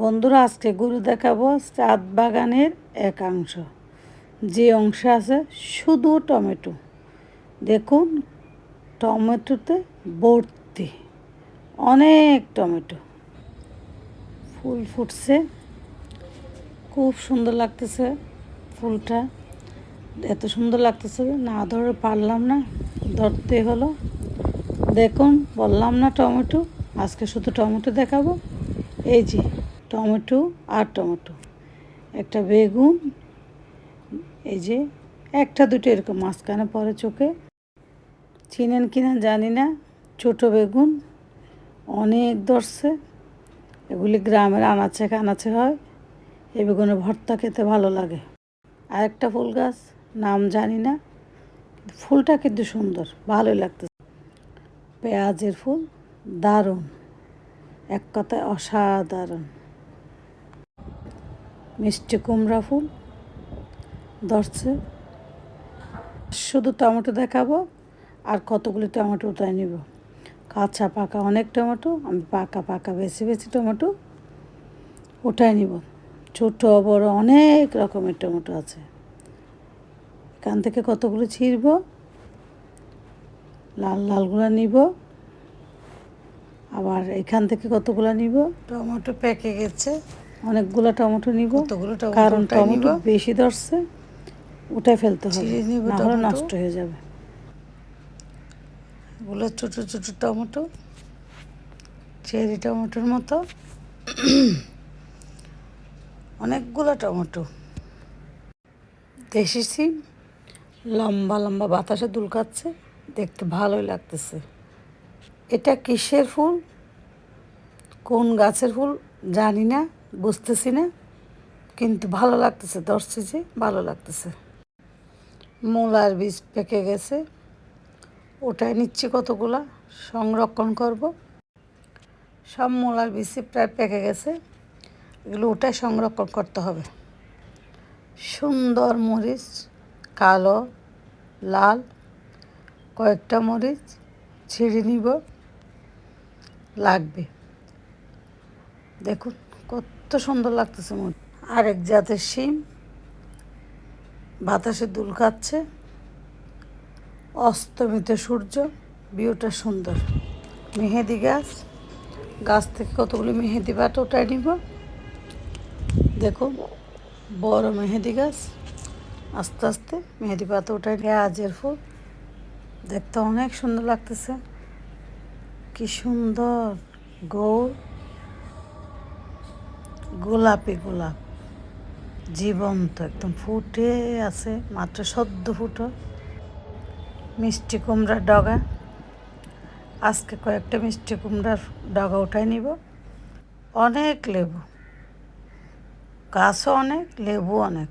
বন্ধুরা, আজকে গরু দেখাবো চাঁদ বাগানের একাংশ। যে অংশ আছে শুধু টমেটো। দেখুন, টমেটোতে ভর্তি অনেক টমেটো। ফুল ফুটছে, খুব সুন্দর লাগতেছে ফুলটা। এত সুন্দর লাগতেছে, না ধরে পারলাম না, ধরতে হলো। দেখুন, বললাম না টমেটো, আজকে শুধু টমেটো দেখাবো। এই যে টমেটো আর টমেটো। একটা বেগুন, এই যে একটা দুটো এরকম মাঝখানে পরে চোখে। চিনেন কিনা জানি না, ছোট বেগুন, অনেক ধরছে। এগুলি গ্রামের আনাচে কানাচে হয় এই বেগুনের ভর্তা খেতে ভালো লাগে। আর একটা ফুল গাছ, নাম জানি না ফুলটা কিন্তু সুন্দর, ভালোই লাগতেছে। পেঁয়াজের ফুল দারুণ, এক কথায় অসাধারণ। মিষ্টি কুমড়া ফুল। ধরছে। শুধু টমেটো দেখাবো, আর কতগুলি টমেটো উঠায় নিব। কাঁচা পাকা অনেক টমেটো, আমি পাকা পাকা বেশি বেশি টমেটো উঠায় নিব। ছোট, বড় অনেক রকমের টমেটো আছে। এখান থেকে কতগুলো ছিঁড়ব? লাল লালগুলো নিব। আবার এখান থেকে কতগুলো নিব? টমেটো পেকে গেছে। অনেকগুলো টমেটো নিব কতগুলো টমেটো কারণ টমেটো বেশি ধরছে উঠে ফেলতে হবে না নষ্ট হয়ে যাবে। এগুলো ছোট ছোট টমেটো চেরি টমেটোর মতো। অনেকগুলো টমেটো। দেশি সিম লম্বা লম্বা বাতাসে দুলকাচ্ছে দেখতে ভালোই লাগতেছে। এটা কিসের ফুল? কোন গাছের ফুল? জানি না। বুঝতেছি না, কিন্তু ভালো লাগতেছে, ধরছে যে ভালো লাগতেছে। মূলার বীজ পেকে গেছে ওটাই নিচ্ছি কতগুলা, সংরক্ষণ করব। সব মূলার বীজ প্রায় পেকে গেছে, এগুলো ওটাই সংরক্ষণ করতে হবে। সুন্দর মরিচ, কালো, লাল, কয়েকটা মরিচ ছিঁড়ে নিব, লাগবে। দেখুন। কত সুন্দর লাগতেছে মরিচ আরেক জাতের শিম। বাতাসে দুল খাচ্ছে। অস্তমিত সূর্য। ভিউটা সুন্দর। মেহেদি গাছ। গাছ থেকে কতগুলি মেহেদি বাটা ওটাই নিব। দেখো বড় মেহেদি গাছ। আস্তে আস্তে মেহেদি পাতা ওঠায় পেঁয়াজের ফুল। দেখতে অনেক সুন্দর লাগতেছে। কি সুন্দর। গোল গোলাপি গোলাপ। জীবন্ত, একদম ফুটে আছে, মাত্র সদ্য ফুটো। মিষ্টি কুমড়ার ডগা। আজকে কয়েকটা মিষ্টি কুমড়ার ডগা উঠাই নিব। অনেক লেবু। গাছও অনেক লেবু অনেক।